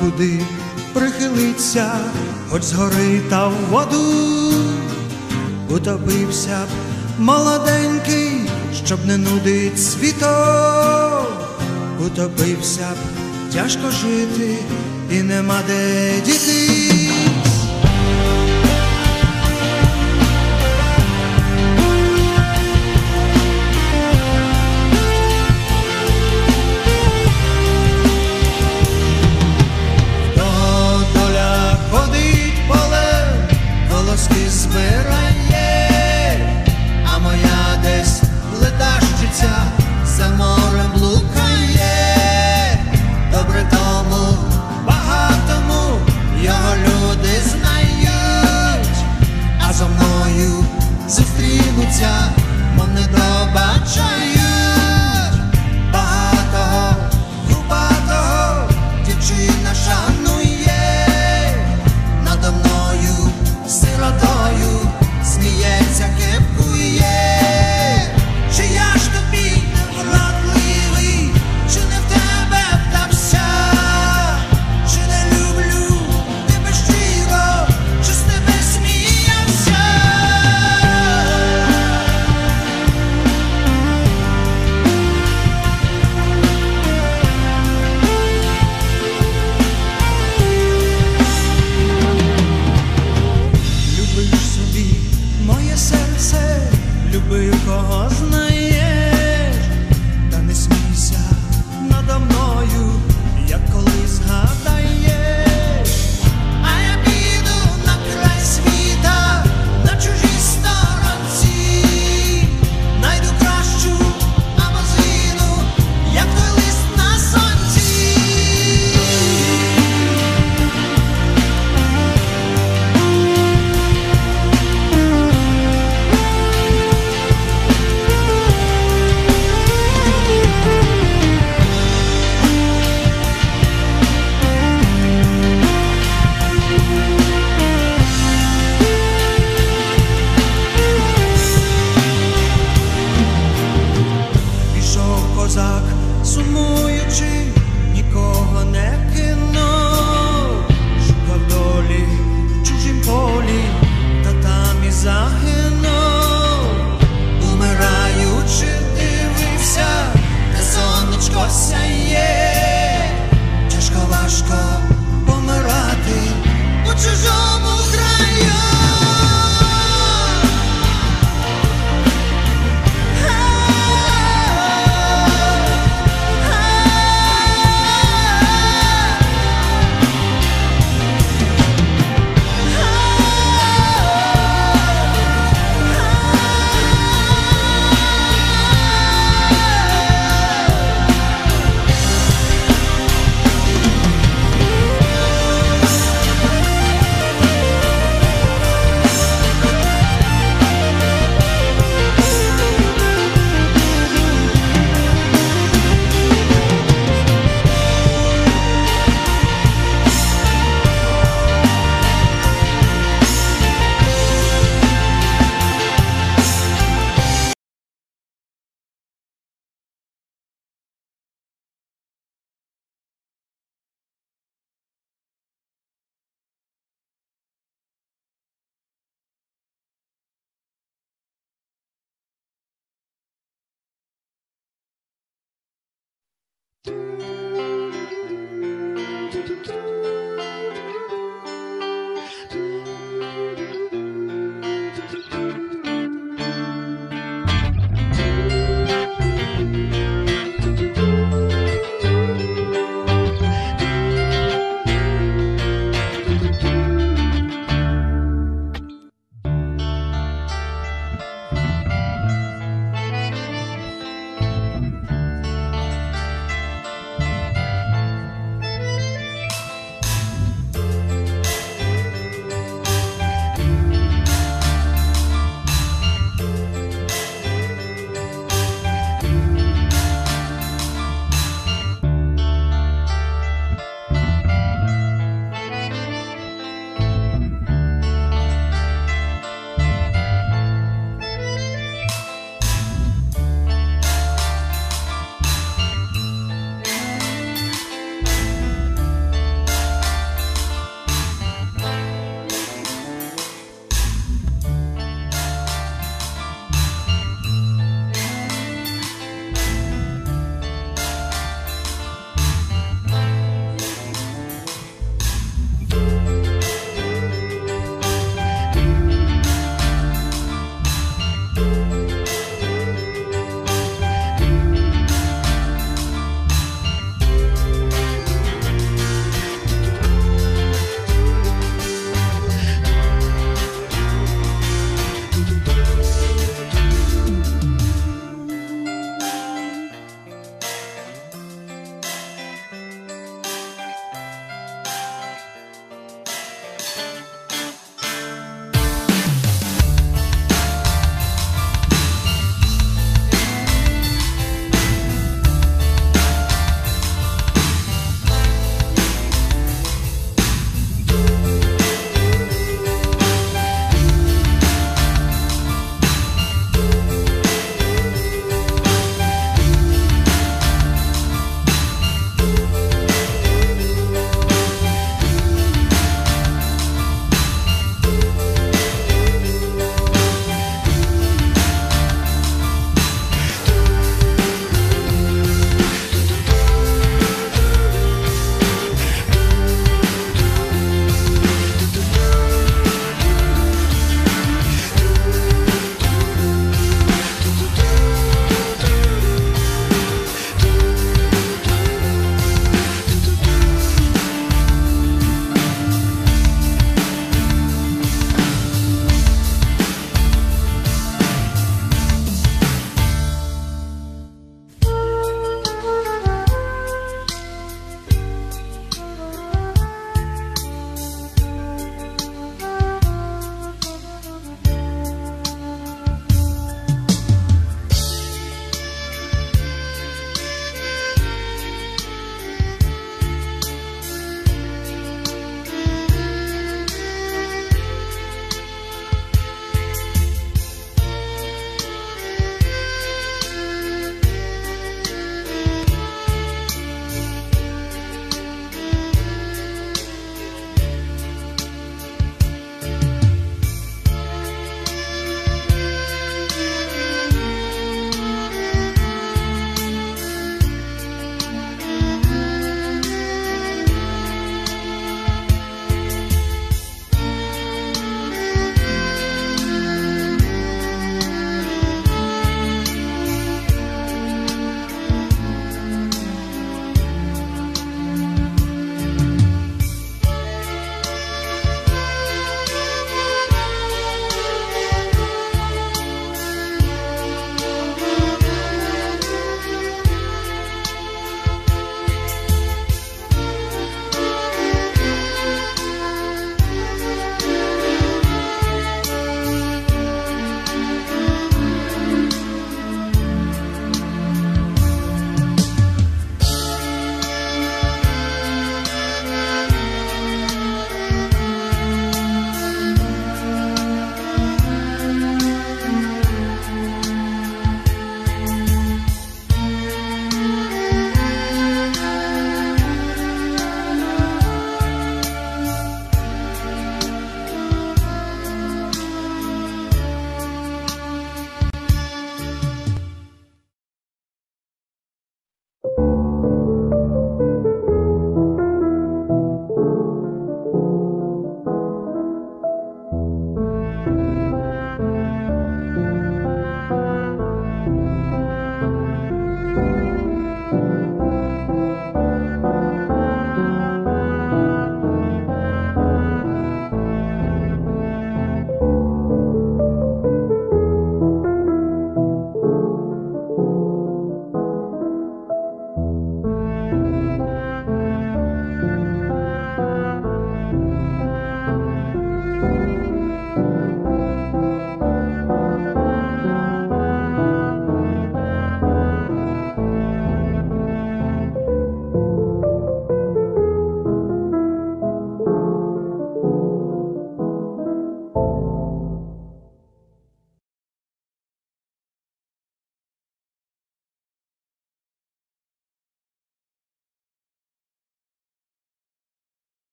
куди прихилиться, хоч згори та в воду, утопився б молоденький, щоб не нудить світок, утопився б тяжко жити і нема де дітись.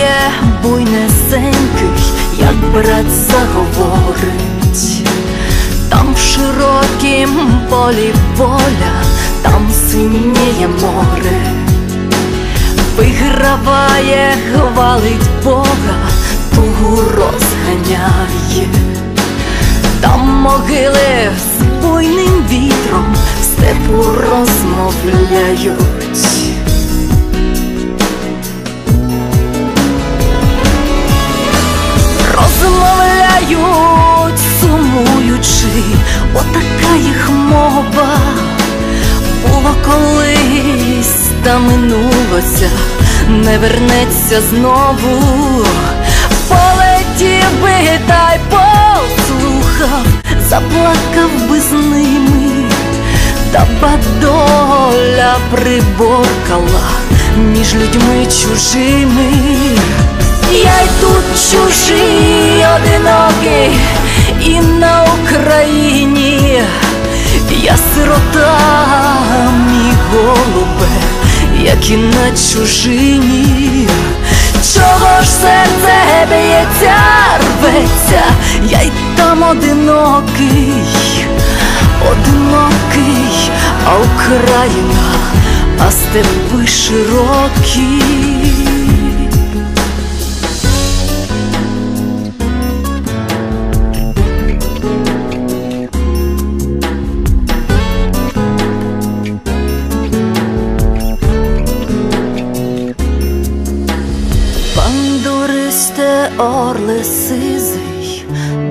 Повіє буйнесенький, як брат заговорить, там в широкім полі поля, там синіє море, виграває, хвалить Бога, тугу розганяє, там могили з буйним вітром степу розмовляють. Розмовляють, сумуючи, отака їх мова було колись, та минулося, не вернеться знову. Полетів би та й послухав, заплакав би з ними, та бадоля приборкала між людьми чужими. Я й тут чужий, одинокий, і на Україні я сирота, мій голубе, як і на чужині. Чого ж серце б'ється, рветься, я й там одинокий, одинокий, а Україна, а степи широкі.